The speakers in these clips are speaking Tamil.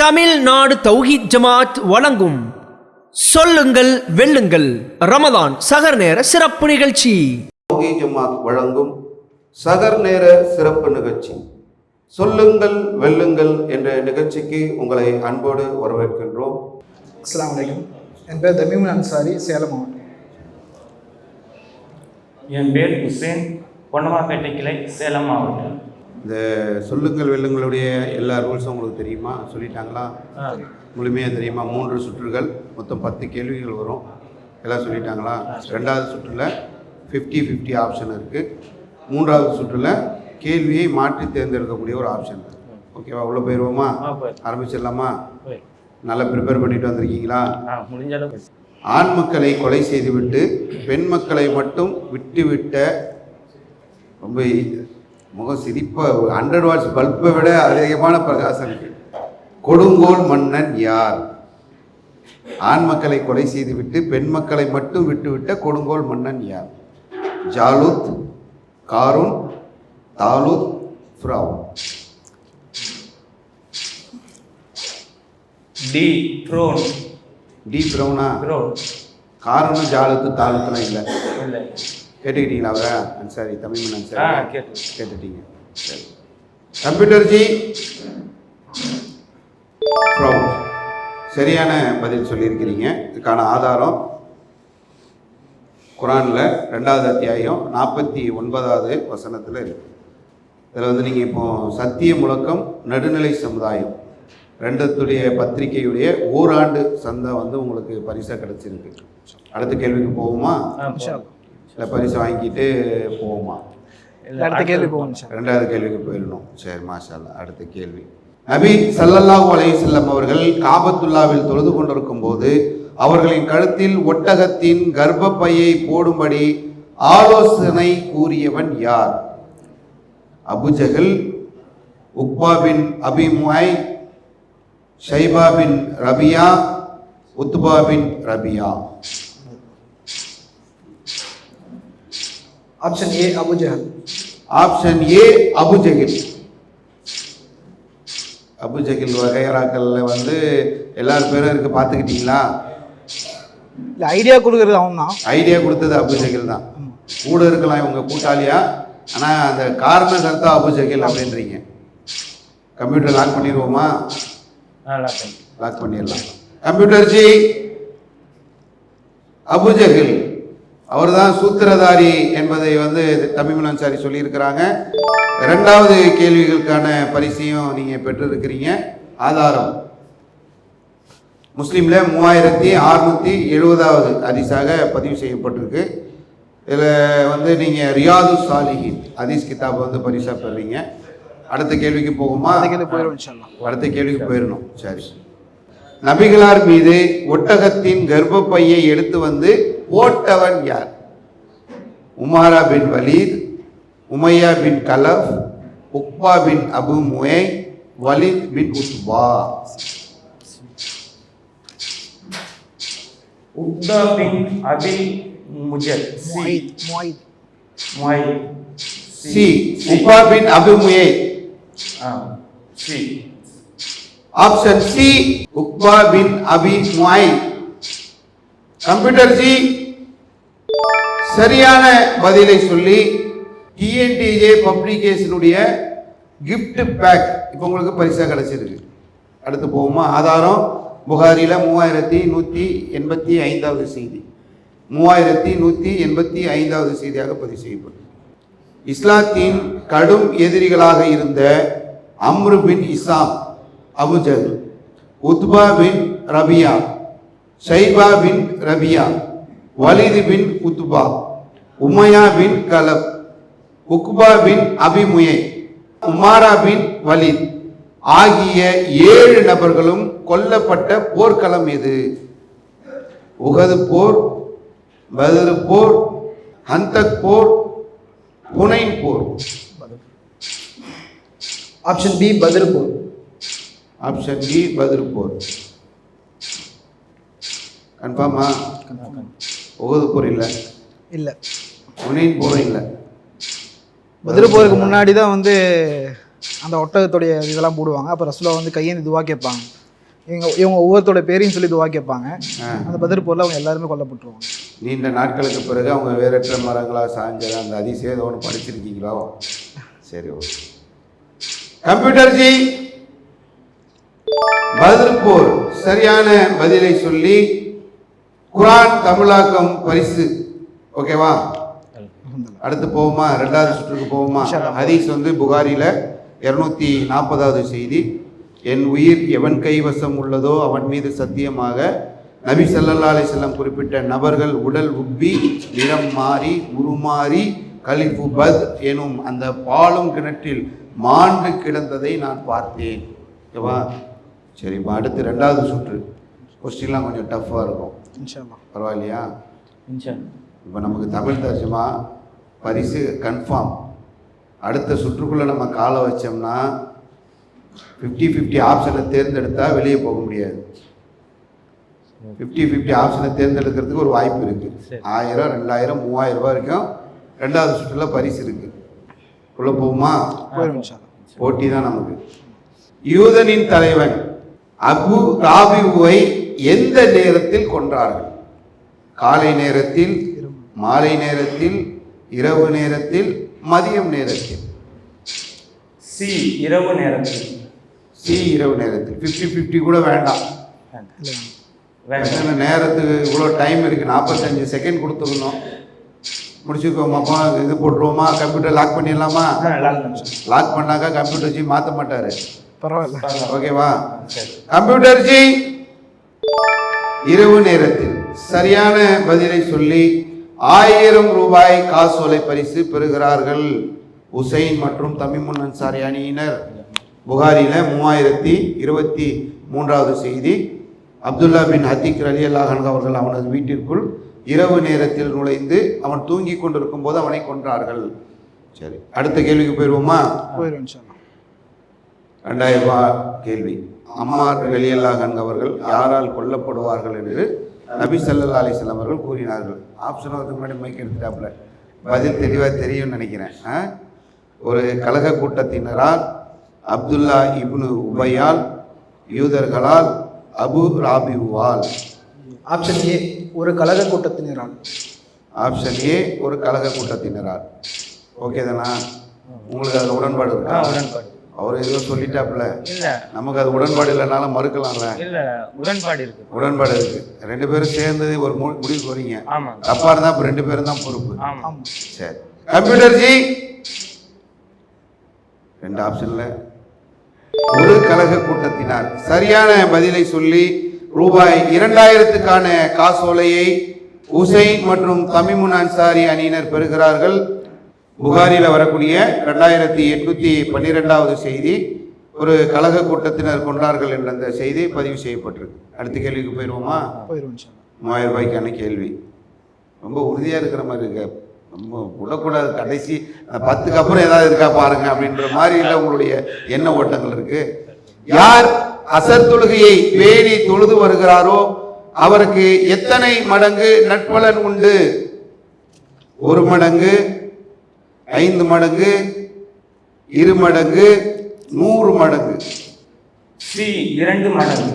தமிழ்நாடு தௌஹீத் ஜமாத் வழங்கும் சொல்லுங்கள் வெல்லுங்கள். ரமதான் சகர் நேர சிறப்பு நிகழ்ச்சி. தௌஹீ ஜமாத் வழங்கும் சகர் நேர சிறப்பு நிகழ்ச்சி. சொல்லுங்கள் வெல்லுங்கள் என்ற நிகழ்ச்சிக்கு உங்களை அன்போடு வரவேற்கின்றோம். அஸ்ஸலாமு அலைக்கும். என் பேர் தமிமுல் அன்சாரி சேலம் மாவட்டம். என் பேர் ஹுசேன் பொன்னமாப்பேட்டை கிளை சேலம் மாவட்டம். இந்த சொல்லுங்கள் வெல்லுங்களுடைய எல்லா ரூல்ஸும் உங்களுக்கு தெரியுமா? சொல்லிட்டாங்களா? முழுமையாக தெரியுமா? மூன்று சுற்றுகள் மொத்தம் பத்து கேள்விகள் வரும். எல்லாம் சொல்லிட்டாங்களா? ரெண்டாவது சுற்றில் ஃபிஃப்டி ஃபிஃப்டி ஆப்ஷன் இருக்குது மூன்றாவது சுற்றில் கேள்வியை மாற்றி தேர்ந்தெடுக்கக்கூடிய ஒரு ஆப்ஷன் ஓகேவா? உள்ள போயிடுவோமா ஆரம்பிச்சிடலாமா? நல்லா ப்ரிப்பேர் பண்ணிட்டு வந்திருக்கீங்களா? ஆண் மக்களை கொலை செய்துவிட்டு பெண் மக்களை மட்டும் விட்டுவிட்ட ரொம்ப முகம் சிரிப்பாக ஹண்ட்ரட் வாட்ஸ் பல்பை விட அதிகமான பிரகாசம் கொடுங்கோல் மன்னன் யார்? ஆண் மக்களை கொலை செய்துவிட்டு பெண் மக்களை மட்டும் விட்டுவிட்ட கொடுங்கோல் மன்னன் யார்? Jalut Qarun Talut Firaun D drone D ஃப்ரௌனா? ட்ரோன் காரணும் ஜாலுத்து தாலுத்துலாம் இல்லை. இல்லை. கேட்டுக்கிட்டீங்களா அவரை? அன்சாரி தமிழ் அன்சாரி கேட்டு. கேட்டுட்டீங்க. சரி கம்ப்யூட்டர் ஜி ப்ரௌன் சரியான பதில் சொல்லியிருக்கிறீங்க. இதுக்கான ஆதாரம் குரானில் ரெண்டாவது அத்தியாயம் நாற்பத்தி ஒன்பதாவது வசனத்தில் இருக்கு. இதில் வந்து நீங்கள் இப்போ சத்திய முழக்கம் நடுநிலை சமுதாயம் ரெண்டத்துடைய பத்திரிகையுடைய ஓராண்டு சந்தை வந்து உங்களுக்கு பரிசாக கிடச்சிருக்கு. அடுத்த கேள்விக்கு போவோமா. இல்லை பரிசு வாங்கிட்டு போவோமா? இல்ல, அடுத்த கேள்வி இன்ஷா ரெண்டாவது கேள்விக்கு போயிடணும். சரி மாஷா அல்லாஹ். அடுத்த கேள்வி. நபி ஸல்லல்லாஹு அலைஹி வஸல்லம் அவர்கள் காபத்துல்லாவில் தொழுது கொண்டிருக்கும் போது அவர்களின் கழுத்தில் ஒட்டகத்தின் கர்ப்பப்பையை போடும்படி ஆலோசனை கூறியவன் யார்? Abu Jahl Uqba bin Abi Shaiba bin Rabia Utba bin Rabia. Option A Abu Jahl option A Abu Jahl Abu Jahl வகையராக்கள்ல வந்து எல்லார் பேரும் இருக்கு பார்த்துக்கிட்டீங்களா? இல்லை ஐடியா கொடுக்குறது அவன் தான் ஐடியா கொடுத்தது அபுஜஹில் தான். கூட இருக்கலாம் இவங்க கூட்டாளியா? ஆனால் அந்த காரண கருத்தா அபுஜஹில் அப்படின்றீங்க. கம்ப்யூட்டர் லாக் பண்ணிடுவோமா. லாக் பண்ணிடலாம். கம்ப்யூட்டர் ஜி அபுஜஹில் அவர்தான் சூத்திரதாரி என்பதை வந்து தமிழ் அன்சாரி சொல்லியிருக்கிறாங்க. ரெண்டாவது கேள்விகளுக்கான பரிசையும் நீங்கள் பெற்றிருக்கிறீங்க. ஆதாரம். முஸ்லீமில் மூவாயிரத்தி அறுநூற்றி எழுபதாவது ஹதீஸாக பதிவு செய்யப்பட்டிருக்கு. இதில் வந்து நீங்கள் ரியாது சாலிஹின் ஹதீஸ் கிதாப் வந்து பரிசாக பெறுறீங்க அடுத்த கேள்விக்கு போகுமா? அடுத்த கேள்விக்கு போயிடணும் சரி. நபிகளார் மீது ஒட்டகத்தின் கர்ப்பப்பையை எடுத்து வந்து போட்டவன் யார் Umara bin Walid Umayya bin Khalaf Uqba bin Abu Muayt Walid bin Utba Uqba bin Abi முஜல் C முஹைத் முஹைத் முவை சி உக்பா பின் அபு முயை ஆ C option C Uqba bin Abi முயை computer ji சரியான பதிலை சொல்லி டிஎன்டிஜே பப்ளிகேஷனுடைய கிஃப்ட் பேக் இப்போ உங்களுக்கு பரிசாக கிடைச்சிருக்கு. அடுத்து போவோமா? ஆதாரம் புகாரியில் மூவாயிரத்தி நூற்றி எண்பத்தி ஐந்தாவது செய்தி. மூவாயிரத்தி நூற்றி எண்பத்தி ஐந்தாவது செய்தியாக பதிவு செய்யப்பட்டது. இஸ்லாத்தின் கடும் எதிரிகளாக இருந்த அம்ரு பின் இசாம் அபுஜல் உத்பா பின் ரபியா ஷைபா பின் ரபியா வலிது பின் உத்பா உமையா பின் கலப் உக்பா பின் அபிமுயை உமாரா பின் வலித் ஆகிய ஏழு நபர்களும் கொல்லப்பட்ட போர்க்களம் எது உகது போர் பத்ரு போர் ஹந்தக் போர் புனைன் போர். ஆப்ஷன் பி பத்ருபூர் ஆப்ஷன் பி பத்ரு போர். கன்ஃபார்மா உகது போர் இல்லை? இல்லை. புனைன் போரும் இல்லை. பத்ருபூருக்கு முன்னாடி தான் வந்து அந்த ஒட்டகத்துடைய இதெல்லாம் போடுவாங்க. அப்போ ரசூலா வந்து கையேந்தி துவா கேட்பாங்க. இவங்க இவங்க ஒவ்வொருத்தோட பேரையும் சொல்லி துவா கேட்பாங்க. அந்த பதில் பொருள் அவங்க எல்லாருமே கொல்லப்பட்டுருவாங்க. நீண்ட நாட்களுக்கு பிறகு அவங்க வேறற்ற மரங்களா சாஞ்ச அந்த ஒன்று படிச்சிருக்கீங்களோ? சரி ஓகே. கம்ப்யூட்டர் ஜி பதில் போர் சரியான பதிலை சொல்லி குரான் தமிழாக்கம் பரிசு. ஓகேவா? அடுத்து போவோமா? ரெண்டாவது சுற்றுக்கு போவோமா? ஹதீஸ் வந்து புகாரில இருநூத்தி நாற்பதாவது செய்தி. என் உயிர் எவன் கைவசம் உள்ளதோ அவன் மீது சத்தியமாக நபி ஸல்லல்லாஹு அலைஹி வஸல்லம் குறிப்பிட்ட நபர்கள் உடல் உப்பி நிறம் மாறி உருமாறி கலிஃபு பத் எனும் அந்த பாலும் கிணற்றில் மாண்டு கிடந்ததை நான் பார்த்தேன். ஓகேவா சரி இப்போ அடுத்து ரெண்டாவது சுற்று. கொஸ்டின்லாம் கொஞ்சம் டஃப்பாக இருக்கும். பரவாயில்லையா? இன்ஷா இப்போ நமக்கு தமிழ் தர்ஜமா? பரிசு கன்ஃபார்ம் அடுத்த சுற்றுக்குள்ளே நம்ம காலை வச்சோம்னா ஃபிஃப்டி ஃபிஃப்டி ஆப்ஷனை தேர்ந்தெடுத்தால் வெளியே போக முடியாது. ஃபிஃப்டி ஃபிஃப்டி ஆப்ஷனை தேர்ந்தெடுக்கிறதுக்கு ஒரு வாய்ப்பு இருக்குது ஆயிரம் ரெண்டாயிரம் மூவாயிரம் ரூபாய் வரைக்கும் ரெண்டாவது சுற்றில் பரிசு இருக்குது உள்ள போகுமா? போட்டி தான் நமக்கு. யூதனின் தலைவன் அபு ராபிவை எந்த நேரத்தில் கொன்றார்கள்? காலை நேரத்தில் மாலை நேரத்தில் இரவு நேரத்தில் மதியம் நேரத்தில். சி இரவு நேரத்தில். சி இரவு நேரத்தில். ஃபிஃப்டி ஃபிஃப்டி கூட வேண்டாம். வேண்டாம். நேரத்துக்கு இவ்வளோ டைம் இருக்குது நாற்பத்தஞ்சு செகண்ட் கொடுத்துருந்தோம் முடிச்சுக்கோமாப்பா இது போட்டுருவோமா? கம்ப்யூட்டர் லாக் பண்ணிடலாமா. லாக் பண்ணாக்கா கம்ப்யூட்டர் ஜி மாற்ற மாட்டார். பரவாயில்ல. ஓகேவா சரி. கம்ப்யூட்டர் ஜி இரவு நேரத்தில் சரியான பதிலை சொல்லி ஆயிரம் ரூபாய் காசோலை பரிசு பெறுகிறார்கள். உசைன் மற்றும் தமிமுன் அன்சாரி அணியினர். புகாரில மூவாயிரத்தி இருபத்தி மூன்றாவது செய்தி அப்துல்லா பின் ஹத்திக் அலி அல்லாஹன் அவர்கள் அவனது வீட்டிற்குள் இரவு நேரத்தில் நுழைந்து அவன் தூங்கி கொண்டிருக்கும் போது அவனை கொன்றார்கள். சரி அடுத்த கேள்விக்கு போயிடுவோமா ரெண்டாயிரம் ரூபாய் கேள்வி. அம்மார் வெளியல்லாகன் அவர்கள் யாரால் கொல்லப்படுவார்கள் என்று நபி ஸல்லல்லாஹு அலைஹி வஸல்லம் அவர்கள் கூறினார்கள். ஆப்ஷன் வரதுக்கு முன்னாடி மைக் எடுத்துட்டாப்புல. பதில் தெளிவாக தெரியும்னு நினைக்கிறேன்? ஒரு கலக கூட்டத்தினரால் அப்துல்லா இப்னு உபையால் யூதர்களால் அபு ராபிவால் ஆப்ஷன் ஏ ஒரு கழக கூட்டத்தினரால். ஆப்ஷன் ஏ ஒரு கலக கூட்டத்தினரால். ஓகே தானா? உங்களுக்கு அதில் உடன்பாடு இருக்கா? உடன்பாடு. அவர் ஏதோ சொல்லிட்டாப்புல. இல்ல. நமக்கு அது உடன்பாடு இல்லைனாலும் மறுக்கலாம்ல. இல்ல உடன்பாடு இருக்கு. உடன்பாடு இருக்கு. ரெண்டு பேரும் சேர்ந்து ஒரு முடிவுக்கு வரீங்க ஆமா. தப்பா இருந்தா அப்ப ரெண்டு பேரும் தான் பொறுப்பு. ஆமா. ஆமாம் சரி. கம்ப்யூட்டர் ஜி. ரெண்டு ஆப்ஷன்ல ஒரு கழக கூட்டத்தினார் சரியான பதிலை சொல்லி ரூபாய் இரண்டாயிரத்துக்கான காசோலையை உசைன் மற்றும் தமிமுன் அன்சாரி அணியினர் பெறுகிறார்கள். புகாரில வரக்கூடிய ரெண்டாயிரத்தி எட்நூத்தி பன்னிரெண்டாவது செய்தி ஒரு கழக கூட்டத்தினர் கொண்டார்கள் என்ற அந்த செய்தி பதிவு செய்யப்பட்டிருக்கு. அடுத்த கேள்விக்கு போயிடுவோமா மூவாயிரம் ரூபாய்க்கான கேள்வி. ரொம்ப உறுதியாக இருக்கிற மாதிரி இருக்கு ரொம்ப விடக்கூடாது. கடைசி பத்துக்கு அப்புறம் ஏதாவது இருக்கா பாருங்க அப்படின்ற மாதிரி இல்லை உங்களுடைய எண்ண ஓட்டங்கள் இருக்கு. யார் அசர் தொழுகையை பேணி தொழுது வருகிறாரோ அவருக்கு எத்தனை மடங்கு நட்பலன் உண்டு? ஒரு மடங்கு ஐந்து மடங்கு இரு மடங்கு நூறு மடங்கு. சி இரண்டு மடங்கு.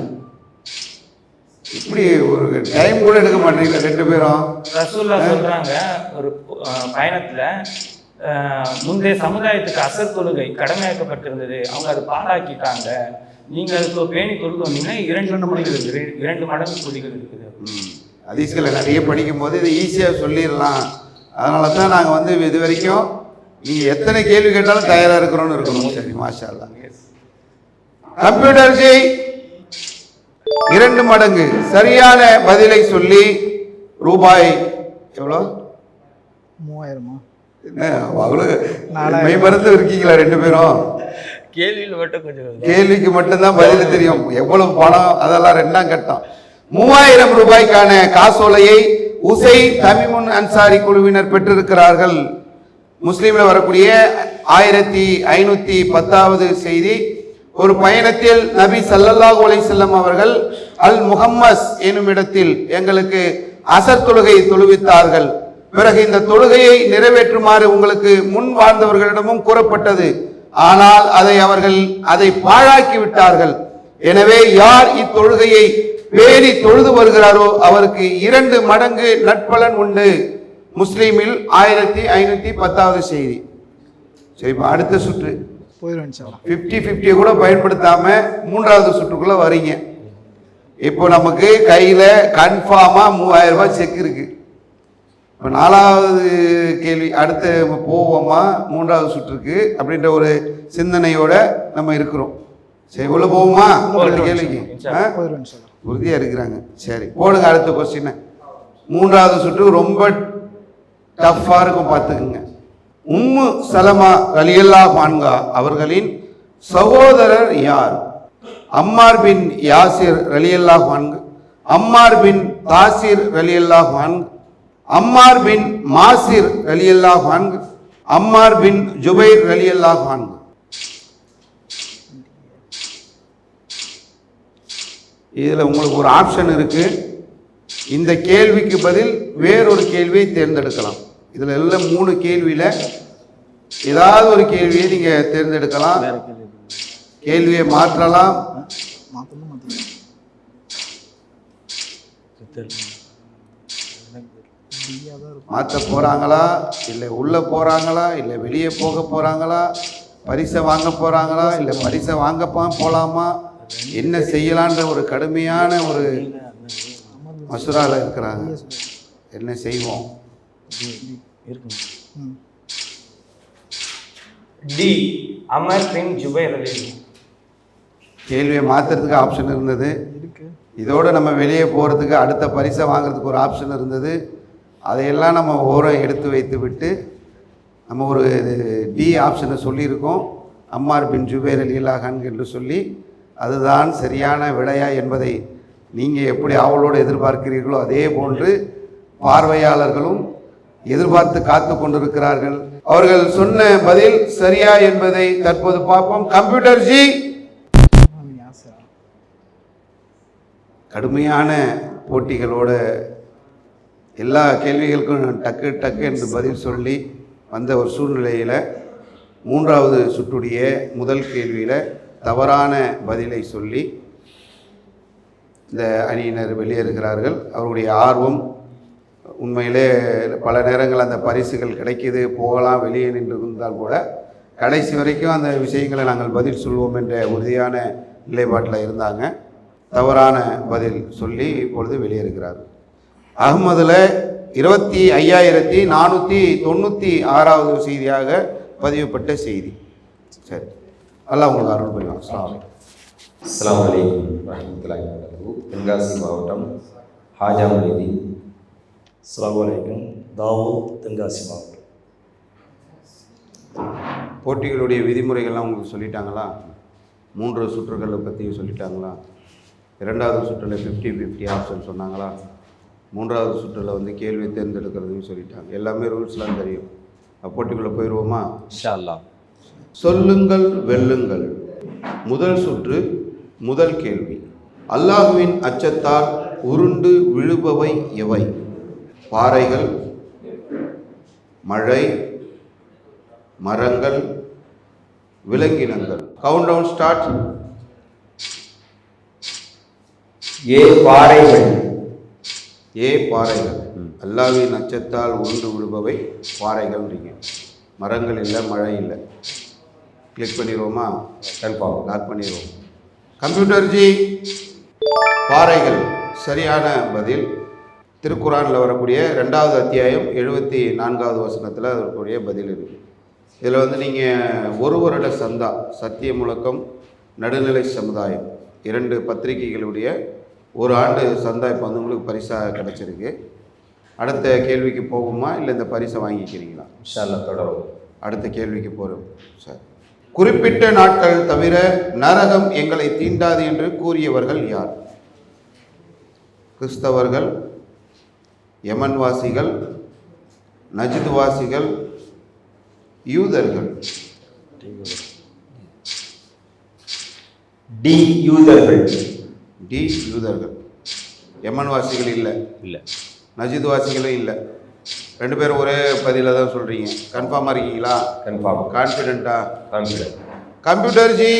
இப்படி ஒரு டைம் கூட எடுக்க மாட்டீங்களா ரெண்டு பேரும். ரசூல்லா சொல்றாங்க ஒரு பயணத்துல முந்தைய சமுதாயத்துக்கு அசர் தொழுகை கடமையாக்கப்பட்டிருந்தது. அவங்க அதை பாழாக்கிட்டாங்க. நீங்கள் இப்போ பேணி தொழுது வந்தீங்கன்னா இரண்டு மொழிகள் இருக்குது. இரண்டு மடங்கு குடிகள் இருக்குது. ஹதீஸ்களை நிறைய படிக்கும் போது இதை ஈஸியாக சொல்லிடலாம். அதனால தான் நாங்கள் வந்து இது வரைக்கும் நீங்கள் எத்தனை கேள்வி கேட்டாலும் தயாராக இருக்கிறோன்னு இருக்கணும் சரி மாஷா அல்லாஹ். கம்ப்யூட்டர் ஜி இரண்டு மடங்கு. சரியான பதிலை சொல்லி ரூபாய் எவ்வளோ? மூவாயிரமா? என்ன அவ்வளோ நாலாயிரம். மெய்மறந்து இருக்கீங்களா ரெண்டு பேரும்? கேள்வியில் மட்டும் கொஞ்சம் கேள்விக்கு மட்டும்தான் பதில் தெரியும். எவ்வளவு பணம்? அதெல்லாம் ரெண்டாம் கட்டம். மூவாயிரம் ரூபாய்க்கான காசோலையை உசை தமிமுன் அன்சாரி குழுவினர் பெற்றிருக்கிறார்கள். முஸ்லீம்ல வரக்கூடிய ஆயிரத்தி ஐநூத்தி பத்தாவது செய்தி ஒரு பயணத்தில் நபி சல்லல்லாஹு அலைஹி அவர்கள் அல் முஹம்மஸ் என்னும் இடத்தில் எங்களுக்கு அசர் தொழுகை தொழுவித்தார்கள். பிறகு இந்த தொழுகையை நிறைவேற்றுமாறு உங்களுக்கு முன் வாழ்ந்தவர்களிடமும் கூறப்பட்டது. ஆனால் அதை அவர்கள் அதை பாழாக்கி விட்டார்கள். எனவே யார் இத்தொழுகையை பேணி தொழுது வருகிறாரோ அவருக்கு இரண்டு மடங்கு நட்பலன் உண்டு. முஸ்லீமில் ஆயிரத்தி ஐநூத்தி பத்தாவது செய்தி. சரி இப்ப அடுத்த சுற்று. போயிடும் ஃபிஃப்டி ஃபிஃப்டியை கூட பயன்படுத்தாம மூன்றாவது சுற்றுக்குள்ள வரீங்க. இப்போ நமக்கு கையில கன்ஃபார்மா மூவாயிரம் ரூபாய் செக் இருக்கு. இப்போ நாலாவது கேள்வி அடுத்து போவோமா? மூன்றாவது சுற்றுக்கு அப்படின்ற ஒரு சிந்தனையோட நம்ம இருக்கிறோம். சரி உள்ள போவோமா? அடுத்த கேள்விக்கு. ஆ? போயிடும் இன்ஷால்லா உறுதியா இருக்கிறாங்க. சரி போடுங்க அடுத்த கொஸ்டின் மூன்றாவது சுற்று ரொம்ப டஃப்பா இருக்கும் பார்த்துக்குங்க. உம்மு சலமா ரலியல்லா பான்கா அவர்களின் சகோதரர் யார்? அம்மார் பின் யாசிர் ரலியல்லா பான்கு அம்மார் பின் தாசிர் ரலியல்லா பான்கு அம்மார் பின் மாசிர் ரலியல்லா பான்கு அம்மார் பின் ஜுபைர் ரலியல்லா பான்கு இதில் உங்களுக்கு ஒரு ஆப்ஷன் இருக்குது இந்த கேள்விக்கு பதில் வேறொரு கேள்வியை தேர்ந்தெடுக்கலாம். இதில் எல்லாம் மூணு கேள்வியில் ஏதாவது ஒரு கேள்வியை நீங்கள் தேர்ந்தெடுக்கலாம். கேள்வியை மாற்றலாம். மாற்ற போகிறாங்களா இல்லை உள்ளே போகிறாங்களா இல்லை வெளியே போக போகிறாங்களா பரிசை வாங்க போகிறாங்களா இல்லை பரிசை வாங்க போ- போலாமா? என்ன செய்யலான்ற ஒரு கடுமையான ஒரு மசுரால இருக்கிறாங்க. என்ன செய்வோம்? ம் டி அமர் பின் ஜுபைர் கேள்வியை மாற்றுறதுக்கு ஆப்ஷன் இருந்தது. இதோட நம்ம வெளியே போகிறதுக்கு அடுத்த பரிசை வாங்குறதுக்கு ஒரு ஆப்ஷன் இருந்தது. அதையெல்லாம் நம்ம ஓரம் எடுத்து வைத்து விட்டு நம்ம ஒரு டி ஆப்ஷனை சொல்லியிருக்கோம். அம்மார் பின் ஜுபேர் அலிலாகான் என்று சொல்லி. அதுதான் சரியான விடையா என்பதை நீங்கள் எப்படி ஆவலோடு எதிர்பார்க்கிறீர்களோ அதே போன்று பார்வையாளர்களும் எதிர்பார்த்து காத்து கொண்டிருக்கிறார்கள். அவர்கள் சொன்ன பதில் சரியா என்பதை தற்போது பார்ப்போம். கம்ப்யூட்டர் ஜி. கடுமையான போட்டிகளோட எல்லா கேள்விகளுக்கும் டக்கு டக்கு என்று பதில் சொல்லி வந்த ஒரு சூழ்நிலையில் மூன்றாவது சுற்றுடைய முதல் கேள்வியில் தவறான பதிலை சொல்லி இந்த அணியினர் வெளியேறுகிறார்கள். அவருடைய ஆர்வம் உண்மையிலே பல நேரங்கள் அந்த பரிசுகள் கிடைக்கிது போகலாம் வெளியே நின்று இருந்தால் கூட கடைசி வரைக்கும் அந்த விஷயங்களை நாங்கள் பதில் சொல்வோம் என்ற உறுதியான நிலைப்பாட்டில் இருந்தாங்க. தவறான பதில் சொல்லி இப்பொழுது வெளியேறுகிறார்கள் அகமதில் இருபத்தி ஐயாயிரத்தி நானூற்றி தொண்ணூற்றி ஆறாவது செய்தியாக பதிவுப்பட்ட செய்தி. சரி. அல்லாஹ் உங்களுக்கு அருள் புரியும் அஸ்ஸலாமு அலைக்கும். அஸ்ஸலாமு அலைக்கும் வரஹ்மத்துல்லாஹி வபரகாத்துஹு. தென்காசி மாவட்டம் ஹாஜா மொய்தீன் அஸ்ஸலாமு அலைக்கும் தாவூத் தென்காசி மாவட்டம். போட்டிகளுடைய விதிமுறைகள்லாம் உங்களுக்கு சொல்லிட்டாங்களா? மூன்று சுற்றுகளை பற்றி சொல்லிட்டாங்களா? இரண்டாவது சுற்றில் ஃபிஃப்டி ஃபிஃப்டி ஆப்ஷன் சொன்னாங்களா? மூன்றாவது சுற்றில் வந்து கேள்வி தேர்ந்தெடுக்கிறதையும் சொல்லிட்டாங்க. எல்லாமே ரூல்ஸ்லாம் தெரியும். போட்டிக்குள்ளே போயிடுவோமா அல்லாஹ் சொல்லுங்கள் வெல்லுங்கள். முதல் சுற்று முதல் கேள்வி. அல்லாஹுவின் அச்சத்தால் உருண்டு விழுபவை எவை? பாறைகள் மழை மரங்கள் விலங்கினங்கள். கவுண்ட் டவுன் ஸ்டார்ட் ஏ பாறைகள். ஏ பாறைகள். அல்லாஹ்வின் அச்சத்தால் உருண்டு விழுபவை பாறைகள்ன்றீங்க. மரங்கள் இல்லை மழை இல்லை. கிளிக் பண்ணிடுவோமா கன்ஃபார்ம் லாக் பண்ணிடுவோம் கம்ப்யூட்டர் ஜி. பாறைகள். சரியான பதில். திருக்குறானில் வரக்கூடிய ரெண்டாவது அத்தியாயம் எழுபத்தி நான்காவது வசனத்தில் அதற்குரிய பதில் இருக்குது இதில் வந்து நீங்கள் ஒரு வருட சந்தா சத்திய முழக்கம் நடுநிலை சமுதாயம் இரண்டு பத்திரிகைகளுடைய ஒரு ஆண்டு சந்தா இப்போ வந்து உங்களுக்கு பரிசாக கிடச்சிருக்கு. அடுத்த கேள்விக்கு போகுமா இல்லை இந்த பரிசை வாங்கிக்கிறீங்களா? இன்ஷா அல்லாஹ் தொடரும் அடுத்த கேள்விக்கு போகிறோம் சார். குறிப்பிட்ட நாட்கள் தவிர நரகம் எங்களை தீண்டாது என்று கூறியவர்கள் யார்? கிறிஸ்தவர்கள் யமன்வாசிகள் நஜித்வாசிகள் யூதர்கள். டி யூதர்கள். டி யூதர்கள். யமன்வாசிகள் இல்லை. இல்லை. நஜித்வாசிகளும் இல்லை. ரெண்டு பேரும் ஒரே பதில தான் சொல்கிறீங்க கன்ஃபார்மாக இருக்கீங்களா? கன்ஃபார்ம் கான்ஃபிடென்ட்டா கான்ஃபிடன்ட் கம்ப்யூட்டர் ஜி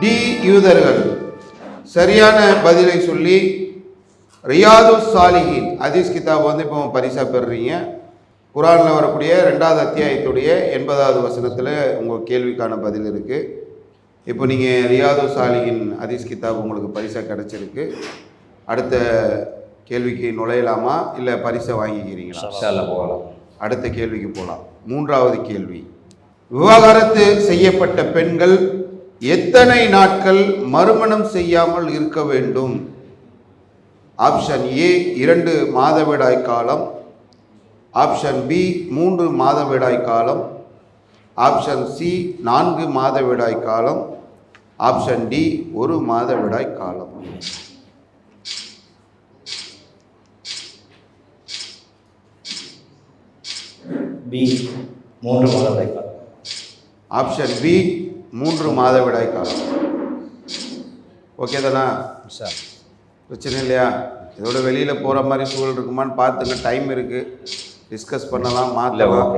டி யூதர்கள். சரியான பதிலை சொல்லி ரியாது சாலிஹின் ஹதீஸ் கிதாப் வந்து இப்போ பரிசா பெறுறீங்க. குரானில் வரக்கூடிய ரெண்டாவது அத்தியாயத்துடைய எண்பதாவது வசனத்தில் உங்கள் கேள்விக்கான பதில் இருக்குது இப்போ நீங்கள் ரியாது சாலிஹின் ஹதீஸ் கிதாப் உங்களுக்கு பரிசா கிடச்சிருக்கு. அடுத்த கேள்விக்கு நுழையலாமா இல்லை பரிசை வாங்கிக்கிறீங்களா? இன்ஷால்லா போகலாம். அடுத்த கேள்விக்கு போகலாம் மூன்றாவது கேள்வி. விவாகரத்து செய்யப்பட்ட பெண்கள் எத்தனை நாட்கள் மறுமணம் செய்யாமல் இருக்க வேண்டும்? ஆப்ஷன் ஏ இரண்டு மாதவிடாய் காலம். ஆப்ஷன் பி மூன்று மாதவிடாய் காலம். ஆப்ஷன் சி நான்கு மாதவிடாய் காலம். ஆப்ஷன் டி ஒரு மாதவிடாய் காலம். பி மூன்று மாதத்தை காலம். ஆப்ஷன் பி மூன்று மாதவிடாய் காலம். ஓகே தானா? பிரச்சனை இல்லையா? இதோட வெளியில் போகிற மாதிரி சூழல் இருக்குமான்னு பார்த்துங்க. டைம் இருக்குது டிஸ்கஸ் பண்ணலாம் மாற்றலாம்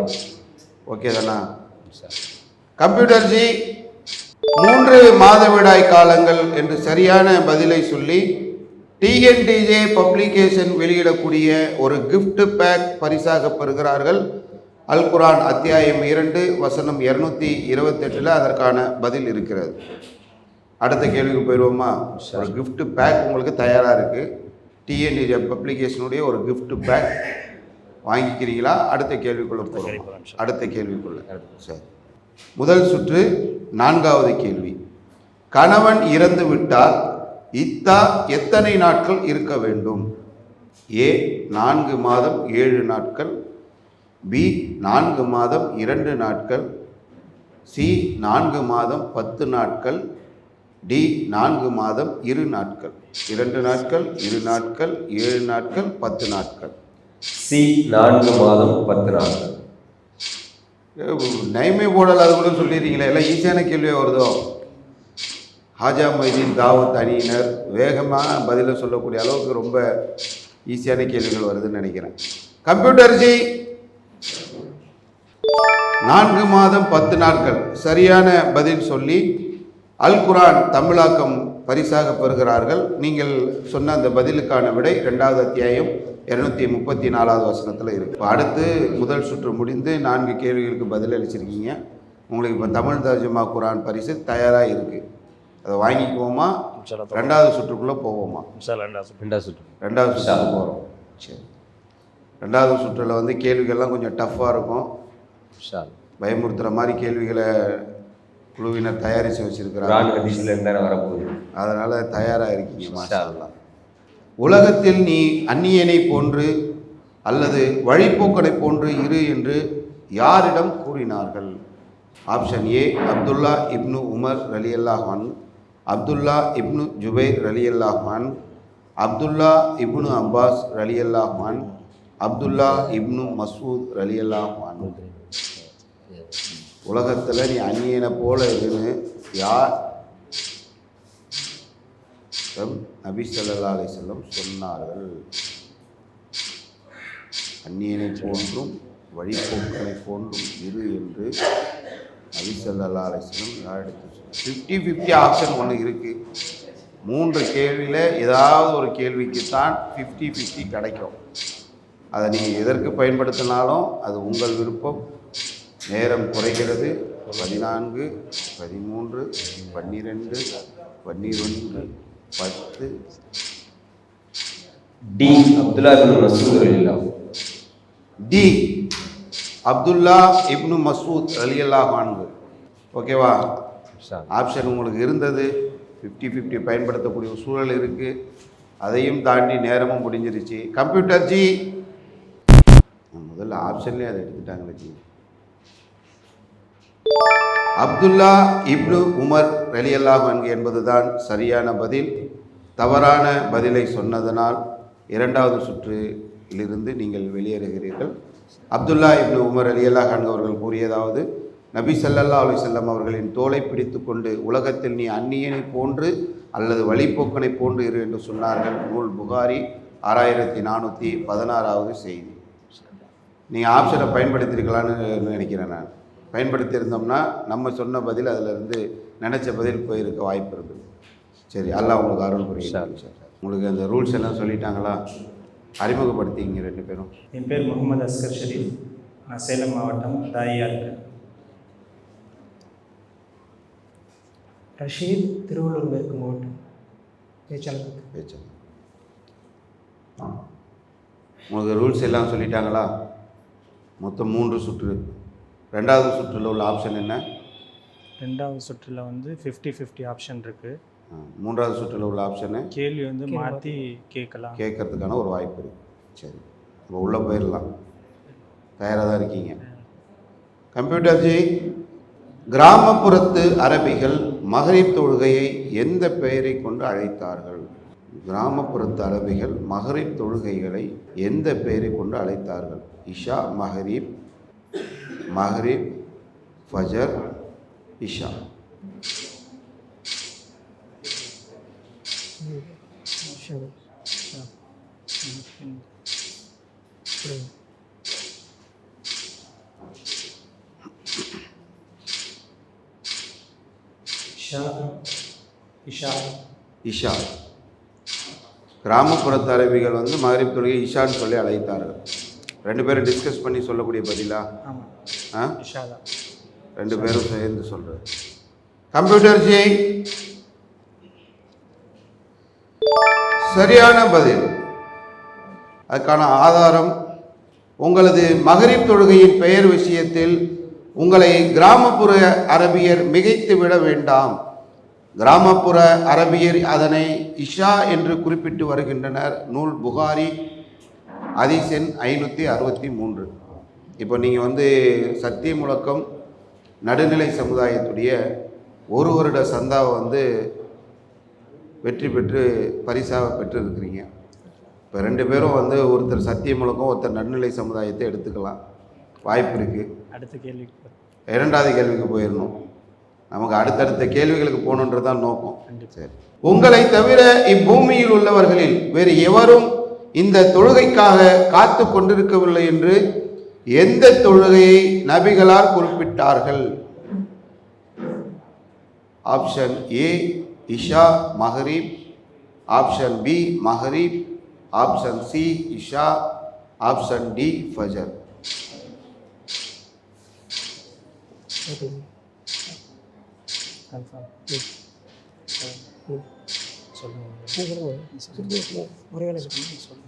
ஓகே தானா? கம்ப்யூட்டர் ஜி மூன்று மாதவிடாய் காலங்கள் என்று சரியான பதிலை சொல்லி டிஎன்டிஜே பப்ளிகேஷன் வெளியிடக்கூடிய ஒரு gift பேக் பரிசாக பெறுகிறார்கள். அல் குரான் அத்தியாயம் இரண்டு வசனம் இரநூத்தி இருபத்தெட்டில் அதற்கான பதில் இருக்கிறது. அடுத்த கேள்விக்கு போயிடுவோமா? ஒரு gift பேக் உங்களுக்கு தயாராக இருக்குது டிஎன்டிஜே பப்ளிகேஷனுடைய ஒரு gift பேக் வாங்கிக்கிறீங்களா? அடுத்த கேள்விக்குள்ளே போகிறோம் அடுத்த கேள்விக்குள்ள. சரி. முதல் சுற்று நான்காவது கேள்வி. கணவன் இறந்து விட்டால் இத்தா எத்தனை நாட்கள் இருக்க வேண்டும்? ஏ நான்கு மாதம் ஏழு நாட்கள் பி நான்கு மாதம் இரண்டு நாட்கள். சி நான்கு மாதம் பத்து நாட்கள். டி நான்கு மாதம் இரு நாட்கள். இரண்டு நாட்கள் இரு நாட்கள் ஏழு நாட்கள் பத்து நாட்கள். சி நான்கு மாதம் பத்து நாட்கள். நைமே போடல அது கூட சொல்லிடுறீங்களே. எல்லாம் ஈஸியான கேள்வியாக வருதோ? ஹாஜா மொய்தீன் தாவத் அணியினர் வேகமாக பதிலை சொல்லக்கூடிய அளவுக்கு ரொம்ப ஈஸியான கேள்விகள் வருதுன்னு நினைக்கிறேன். கம்ப்யூட்டர் ஜி நான்கு மாதம் பத்து நாட்கள் சரியான பதில் சொல்லி அல் குரான் தமிழாக்கம் பரிசாக பெறுகிறார்கள். நீங்கள் சொன்ன அந்த பதிலுக்கான விடை ரெண்டாவது அத்தியாயம் இருநூத்தி முப்பத்தி நாலாவது வசனத்தில் இருக்கு. இப்போ அடுத்து முதல் சுற்று முடிந்து நான்கு கேள்விகளுக்கு பதில் அளிச்சிருக்கீங்க. உங்களுக்கு இப்போ தமிழ் தர்ஜுமா குரான் பரிசு தயாராக இருக்குது அதை வாங்கிக்குவோமா? ரெண்டாவது சுற்றுக்குள்ளே போவோமா? ரெண்டாவது சுற்று. ரெண்டாவது சுற்றுக்கு போகிறோம் சரி. ரெண்டாவது சுற்றில் வந்து கேள்விகள்லாம் கொஞ்சம் டஃப்பாக இருக்கும். பயமுறுத்துகிற மாதிரி கேள்விகளை குழுவினர் தயாரித்து வச்சிருக்கிறாங்க. வரப்போகுது. அதனால் தயாராக இருக்கீங்க மாஷா அல்லாஹ். உலகத்தில் நீ அந்நியனை போன்று அல்லது வழிப்போக்கனை போன்று இரு என்று யாரிடம் கூறினார்கள்? Option A Abdullah ibn Umar ரலியல்லாஹான் Abdullah ibn Zubair ரலியல்லாஹான் அப்துல்லா இப்னு அப்பாஸ் ரலியல்லாஹான் அப்துல்லா இப்னு மசூத் ரலியல்லாஹான் உலகத்தில் நீ அந்நியனை போல இருந்து யார்? நபி ஸல்லல்லாஹு அலைஹி சொன்னார்கள். அந்நியனை போன்றும் வழிபோக்கனை போன்றும் இரு என்று நபி ஸல்லல்லாஹு அலைஹி வஸல்லம் ஃபிஃப்டி ஃபிஃப்டி ஆப்ஷன் ஒன்று இருக்குது மூன்று கேள்வியில் ஏதாவது ஒரு கேள்விக்கு தான் ஃபிஃப்டி ஃபிஃப்டி கிடைக்கும். அதை நீங்கள் எதற்கு பயன்படுத்தினாலும் அது உங்கள் விருப்பம். நேரம் குறைகிறது. பதினான்கு பதிமூன்று பன்னிரெண்டு பன்னிரொன்று பத்து. டி அப்துல்லா பின் மசூத் ரலில்லா டி அப்துல்லா இப்னு மசூத் அலியல்லாஹ் வான்கு ஓகேவா? ஆப்ஷன் உங்களுக்கு இருந்தது. ஃபிஃப்டி ஃபிஃப்டி பயன்படுத்தக்கூடிய சூழல் இருக்குது அதையும் தாண்டி நேரமும் முடிஞ்சிருச்சு. கம்ப்யூட்டர் ஜி. முதல்ல ஆப்ஷன்லேயே அதை எடுத்துட்டாங்களே ஜி. அப்துல்லா இப்னு உமர் ரலியல்லாஹ் அன்கு என்பதுதான் சரியான பதில். தவறான பதிலை சொன்னதனால் இரண்டாவது சுற்றிலிருந்து நீங்கள் வெளியேறுகிறீர்கள். அப்துல்லா இப்னு உமர் ரலியல்லாஹ் அவர்கள் கூறியதாவது நபி சல்லல்லா அலைஹி அவர்களின் தோலை பிடித்து கொண்டு உலகத்தில் நீ அந்நியனை போன்று அல்லது வழிப்போக்கனை போன்று இரு என்று சொன்னார்கள். நூல் புகாரி ஆறாயிரத்தி நானூற்றி பதினாறாவது செய்தி. நீங்கள் ஆப்ஷனை பயன்படுத்தியிருக்கலான்னு நினைக்கிறேன் நான். பயன்படுத்தியிருந்தோம்னா நம்ம சொன்ன பதில் அதிலிருந்து நினச்ச பதில் போயிருக்க வாய்ப்பு இருக்குது. சரி அல்லாஹ் உங்களுக்கு அருள் புரியும். உங்களுக்கு அந்த ரூல்ஸ் எல்லாம் சொல்லிட்டாங்களா? அறிமுகப்படுத்திங்க ரெண்டு பேரும். என் பேர் முகமது அஸ்கர் ஷரீஃப். நான் சேலம் மாவட்டம் தாயியா இருக்கேன் ரஷீத் திருவள்ளூர் மேற்கு மாவட்டம் பேச்சாளர். பேச்சு உங்களுக்கு ரூல்ஸ் எல்லாம் சொல்லிட்டாங்களா? மொத்தம் மூன்று சுற்று. ரெண்டாவது சுற்றில் உள்ள ஆப்ஷன் என்ன? ரெண்டாவது சுற்றில் வந்து ஃபிஃப்டி ஃபிஃப்டி ஆப்ஷன் இருக்குது மூன்றாவது சுற்றில் உள்ள ஆப்ஷனு கேள்வி வந்து மாற்றி கேட்கலாம். கேட்கறதுக்கான ஒரு வாய்ப்பு இருக்குது சரி இப்போ உள்ளே போயிடலாம். தயாராக தான் இருக்கீங்க. கம்ப்யூட்டர் ஜி கிராமப்புறத்து அரபிகள் மகரிப் தொழுகையை எந்த பெயரை கொண்டு அழைத்தார்கள்? கிராமப்புறத்து அரபிகள் மகரிப் தொழுகைகளை எந்த பெயரை கொண்டு அழைத்தார்கள்? இஷா மஹரீப் மஹரீப் ஃபஜர் இஷா இஷா இஷா கிராமப்புறத்து அரபிகள் வந்து மகரிப் தொழுகை இஷான்னு சொல்லி அழைத்தார்கள். ரெண்டு பேரும் டிஸ்கஸ் பண்ணி சொல்லக்கூடிய பதிலா? ஆ? ரெண்டு பேரும் சேர்ந்து சொல்றது. கம்ப்யூட்டர் ஜி. சரியான பதில். அதுக்கான ஆதாரம் உங்களது மகரிப் தொழுகையின் பெயர் விஷயத்தில் உங்களை கிராமப்புற அரபியர் மிகைத்து விட வேண்டாம். கிராமப்புற அரபியர் அதனை இஷா என்று குறிப்பிட்டு வருகின்றனர். நூல் புகாரி அதிசென் ஐநூற்றி அறுபத்தி மூன்று. இப்போ நீங்கள் வந்து சத்திய முழக்கம் நடுநிலை சமுதாயத்துடைய ஒரு வருட சந்தாவை வந்து வெற்றி பெற்று பரிசாக பெற்றிருக்கிறீங்க. இப்போ ரெண்டு பேரும் வந்து ஒருத்தர் சத்திய முழக்கம் ஒருத்தர் நடுநிலை சமுதாயத்தை எடுத்துக்கலாம். வாய்ப்பு இருக்குது அடுத்த கேள்விக்கு இரண்டாவது கேள்விக்கு போயிடணும் நமக்கு அடுத்தடுத்த கேள்விகளுக்கு போகணுன்றது தான் நோக்கம். சரி. உங்களை தவிர இப்பூமியில் உள்ளவர்களில் வேறு எவரும் இந்த தொழுகைக்காக காத்து கொண்டிருக்கவில்லை என்று எந்த தொழுகையை நபிகளார் குறிப்பிட்டார்கள்? ஆப்ஷன் ஏ இஷா மஹரீப். ஆப்ஷன் பி மஹரீப். ஆப்ஷன் சி இஷா. ஆப்ஷன் டி ஃபஜர். கன்ஃபார்ம் முறையான சொல்லுங்கள்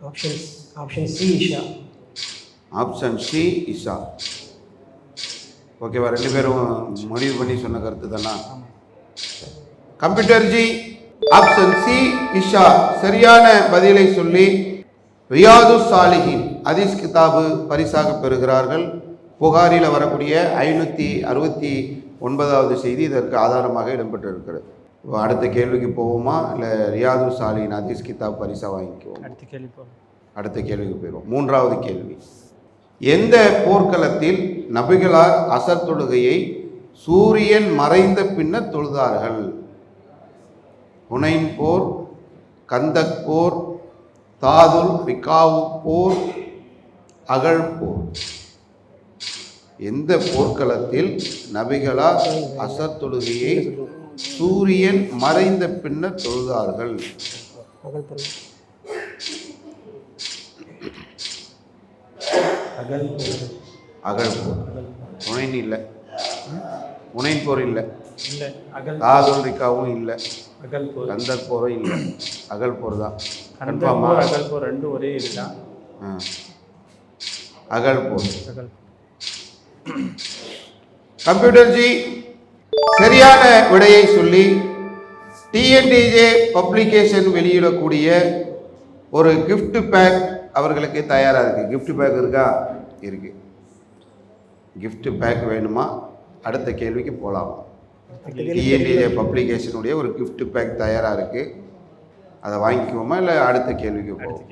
ஆப்ஷன் ஆப்ஷன் சி இஷா ஆப்ஷன் சி இஷா ஓகேவா ரெண்டு பேரும் முடிவு பண்ணி சொன்ன கருத்து தானா? கம்ப்யூட்டர் ஜி ஆப்ஷன் சி இஷா சரியான பதிலை சொல்லி ரியாது சாலிஹின் அதீஸ் கிதாபு பரிசாக பெறுகிறார்கள். புகாரில் வரக்கூடிய ஐநூற்றி அறுபத்தி ஒன்பதாவது செய்தி இதற்கு ஆதாரமாக இடம்பெற்றிருக்கிறது. இப்போ அடுத்த கேள்விக்கு போவோமா? இல்லை ரியாது சாலிஹின் ஹதீஸ் கிதாப் பரிசா வாங்கிக்குவோம்? அடுத்த கேள்வி அடுத்த கேள்விக்கு போயிடுவோம். மூன்றாவது கேள்வி. எந்த போர்க்களத்தில் நபிகளார் அசர் தொழுகையை சூரியன் மறைந்த பின்னர் தொழுதார்கள்? ஹுனைன் போர் கந்தக் போர் தாதுல் ரிகாவு போர் அகழ் போர். எந்த போர்க்களத்தில் நபிகளார் அசர் தொழுகையை சூரியன் மறைந்த பின்னர் தொழுதார்கள்? பகல் பருவம் அகல் அகழ் போர் முனைன் இல்லை. முனைன் போர் இல்லை. தாதுல் ரிக்காவும் இல்லை. கந்தர் போரும் இல்லை. அகல் போர் தான். கன்ஃபார்மா? போர் அகல் போர் ரெண்டும் ஒரே இதுதான். அகல் போர் அகல் கம்ப்யூட்டர் ஜி சரியான விடையை சொல்லி டிஎன்டிஜே பப்ளிகேஷன் வெளியிடக்கூடிய ஒரு gift பேக் அவர்களுக்கு தயாராக இருக்குது gift பேக் இருக்கா? இருக்கு. gift பேக் வேணுமா? அடுத்த கேள்விக்கு போகலாம் டிஎன்டிஜே பப்ளிகேஷனுடைய ஒரு gift பேக் தயாராக இருக்குது அதை வாங்கிக்குவோமா? இல்லை அடுத்த கேள்விக்கு போகலாம்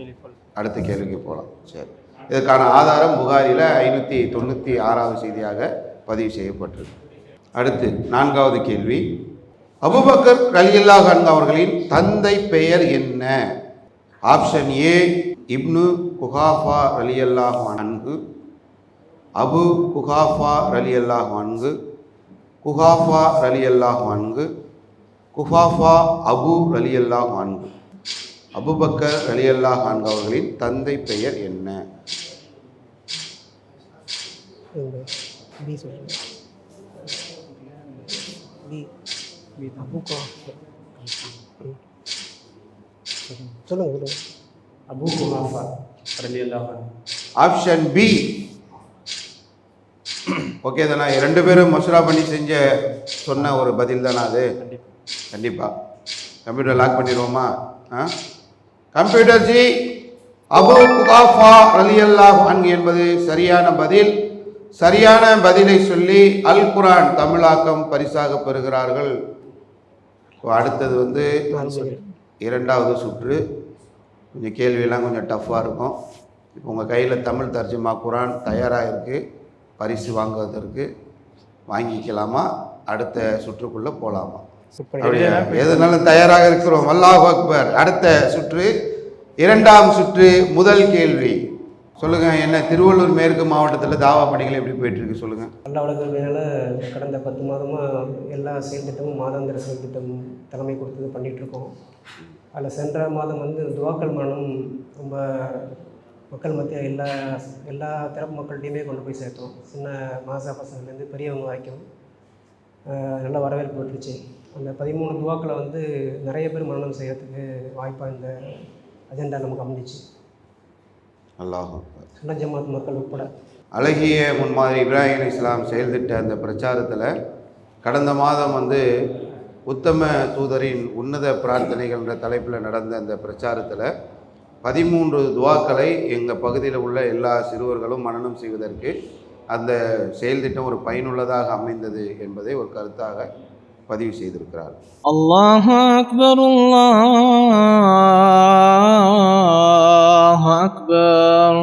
அடுத்த கேள்விக்கு போகலாம் சரி. இதற்கான ஆதாரம் புகாரில் ஐநூற்றி தொண்ணூற்றி ஆறாவது செய்தியாக பதிவு செய்யப்பட்டிருக்கு. அடுத்து நான்காவது கேள்வி. அபுபக்கர் ரலியல்லாஹு கான் அவர்களின் தந்தை பெயர் என்ன? ஆப்ஷன் ஏ இப்னு குஹாஃபா ரலியல்லா அன்ஹு. அபு குஹாஃபா ரலி அல்லாஹ் அன்கு குஹாஃபா ரலி அல்லாஹ் அன்கு குஹாஃபா அபு ரலி அல்லாஹ் அன்கு அபுபக்கர் ரலி அல்லாஹ் அன்கு அவர்களின் தந்தை பெயர் என்ன? Option B. ஓகே தானே? ரெண்டு பேரும் மசூரா பண்ணி செஞ்ச சொன்ன ஒரு பதில் தானே அது? கண்டிப்பாக கம்ப்யூட்டர் லாக் பண்ணிடுவோமா? ஆ? கம்ப்யூட்டர் ஜி அபு குகாஃபா ரலியல்லாஹு அன்ஹு என்பது சரியான பதில். சரியான பதிலை சொல்லி அல் குரான் தமிழாக்கம் பரிசாக பெறுகிறார்கள். அடுத்தது வந்து இரண்டாவது சுற்று. கொஞ்சம் கேள்வியெல்லாம் கொஞ்சம் டஃப்பாக இருக்கும். இப்போ உங்கள் கையில் தமிழ் தர்ஜுமா குரான் தயாராக இருக்குது பரிசு வாங்குவதற்கு வாங்கிக்கலாமா? அடுத்த சுற்றுக்குள்ளே போகலாமா எதுனாலும் தயாராக இருக்கிறோம்? அல்லாஹ் அக்பர். அடுத்த சுற்று இரண்டாம் சுற்று முதல் கேள்வி. சொல்லுங்கள் என்ன திருவள்ளூர் மேற்கு மாவட்டத்தில் தாவா பணிகள் எப்படி போயிட்டுருக்கு? சொல்லுங்கள் அல்லா வழக்கறிஞரால் கடந்த பத்து மாதமாக எல்லா செயல் திட்டமும் மாதாந்திர செயல் திட்டம் தலைமை கொடுத்து பண்ணிகிட்ருக்கோம் அதில் சென்ற மாதம் வந்து துவாக்கல் மரணம் ரொம்ப மக்கள் மத்திய எல்லா எல்லா தரப்பு மக்கள்கிட்டையுமே கொண்டு போய் சேர்த்தோம். சின்ன மாசா பசங்கள்லேருந்து பெரியவங்க வரைக்கும். நல்ல வரவேற்பு பெற்றுச்சு. அந்த பதிமூணு துவாக்களை வந்து நிறைய பேர் மரணம் செய்கிறதுக்கு வாய்ப்பாக இந்த அஜெண்டா நமக்கு அமைஞ்சிச்சு. அல்லாஹ் அக்பர். சுன்ன ஜமாத் மக்கள் உட்பட. அழகிய முன்மாதிரி இப்ராஹிம் அலி இஸ்லாம் செயல்திட்ட அந்த பிரச்சாரத்தில் கடந்த மாதம் வந்து உத்தம தூதரின் உன்னத பிரார்த்தனைகள்ன்ற தலைப்பில் நடந்த அந்த பிரச்சாரத்தில் பதிமூன்று துவாக்களை எங்கள் பகுதியில் உள்ள எல்லா சிறுவர்களும் மனனம் செய்வதற்கு அந்த செயல்திட்டம் ஒரு பயனுள்ளதாக அமைந்தது என்பதை ஒரு கருத்தாக பதிவு செய்திருக்கிறார். அல்லாஹ் அக்பர் அல்லாஹ் அக்பர்.